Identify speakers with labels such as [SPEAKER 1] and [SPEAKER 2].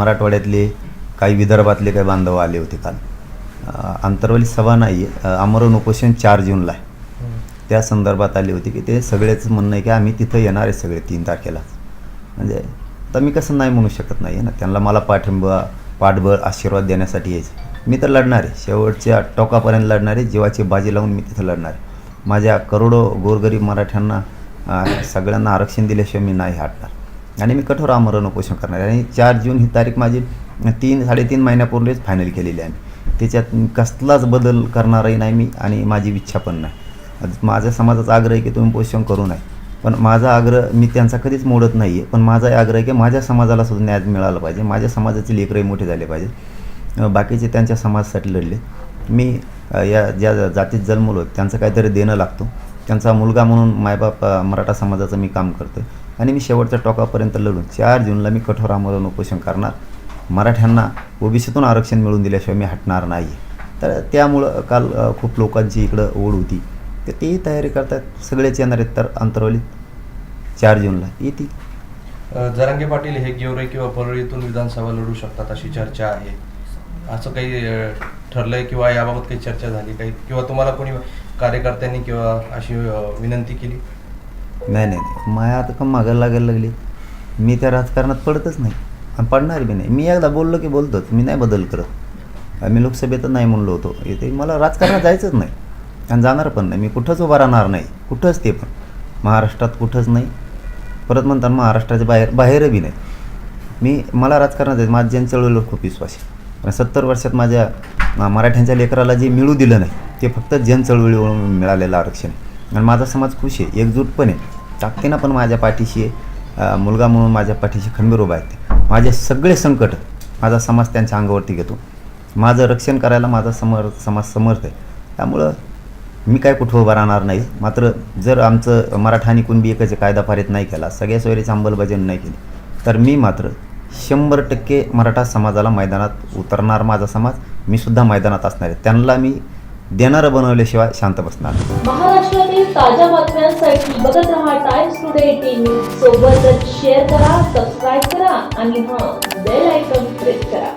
[SPEAKER 1] मराठवाड्यातले काही विदर्भातले काही बांधव आले होते काल. आंतरवाली सभा नाही आहे आमरण उपोषण चार जूनला आहे. त्या संदर्भात आली होती की ते सगळेच म्हणणं आहे की आम्ही तिथं येणार आहे सगळे तीन तारखेला. म्हणजे आता मी कसं नाही म्हणू शकत नाही ना. त्यांना मला पाठिंबा पाठबळ आशीर्वाद देण्यासाठी यायचं मी तर लढणार आहे. शेवटच्या टोकापर्यंत लढणार आहे. जीवाची बाजी लावून मी तिथं लढणार आहे. माझ्या करोडो गोरगरीब मराठ्यांना सगळ्यांना आरक्षण दिल्याशिवाय मी नाही हटणार. आणि मी कठोर आमरण उपोषण करणार आहे. आणि चार जून ही तारीख माझी तीन साडेतीन महिन्यापूर्वीच फायनल केलेली आहे. मी त्याच्यात कसलाच बदल करणारही नाही मी आणि माझी इच्छा पण नाही. माझ्या समाजाचा आग्रह आहे की तुम्ही पोषण करू नये. पण माझा आग्रह मी त्यांचा कधीच मोडत नाही आहे पण माझा आग्रह आहे की माझ्या समाजाला सुद्धा न्याय मिळाला पाहिजे. माझ्या समाजाचे लेकरही मोठे झाले पाहिजे. बाकीचे त्यांच्या समाजासाठी लढले. मी या ज्या जातीत जन्मलो त्यांचं काहीतरी देणं लागतो. त्यांचा मुलगा म्हणून मायबाप मराठा समाजाचं मी काम करतो आणि मी शेवटच्या टोकापर्यंत लढून चार जूनला मी कठोर आमरण उपोषण करणार. मराठ्यांना ओबीसीतून आरक्षण मिळून दिल्याशिवाय मी हटणार नाही. तर त्यामुळं काल खूप लोकांची इकडं ओढ होती. तर ते तयारी करतात सगळेच येणार आहेत तर अंतरवलीत. चार जूनला. येतील
[SPEAKER 2] जरांगे पाटील हे गेवरे किंवा परळीतून विधानसभा लढू शकतात अशी चर्चा आहे. असं काही ठरलंय किंवा याबाबत काही चर्चा झाली काही? किंवा तुम्हाला कोणी कार्यकर्त्यांनी किंवा अशी विनंती केली?
[SPEAKER 1] नाही नाही नाही. माया आता का मागायला लागायला लागली? मी त्या राजकारणात पडतच नाही. आणि पडणार बी नाही. मी एकदा बोललो की बोलतोच. मी नाही बदल करत. मी लोकसभेत नाही म्हणलो होतो. इथे मला राजकारणात जायचंच नाही. आणि जाणार पण नाही. मी कुठंच उभा राहणार नाही. कुठंच ते पण. महाराष्ट्रात कुठंच नाही. परत म्हणतात महाराष्ट्राच्या बाहेर बाहेर बी नाही. मी मला राजकारणात जायचं. माझ्या जन चळवळीवर खूप विश्वास आहे. पण सत्तर वर्षात माझ्या मराठ्यांच्या लेकराला जे मिळू दिलं नाही ते फक्त जन चळवळीवरून मिळालेलं आरक्षण आहे. आणि माझा समाज खुश आहे एकजूट पण आहे. ताकदीनं पण माझ्या पाठीशी आहे मुलगा म्हणून माझ्या पाठीशी खंबीर उभा आहेत माझे सगळे संकट माझा समाज त्यांच्या अंगावरती घेतो. माझं रक्षण करायला माझा समर समाज समर्थ आहे. त्यामुळं मी काय कुठं उभा राहणार नाही. मात्र जर आमचं मराठा आणि कुणबी एकच कायदा पारित नाही केला सगळ्या सोयरीची अंमलबजावणी नाही केली तर मी मात्र शंभर टक्के मराठा समाजाला मैदानात उतरणार माझा समाज. मी सुद्धा मैदानात असणार आहे. त्यांना मी देणारं बनवल्याशिवाय शांत बसणार नाही.
[SPEAKER 3] ताज्या बातम्यांसाठी बघत रहा टाइम्स टुडे एटीन न्यूज सोबतच शेअर करा सबस्क्राईब करा आणि हां बेल आयकॉन प्रेस करा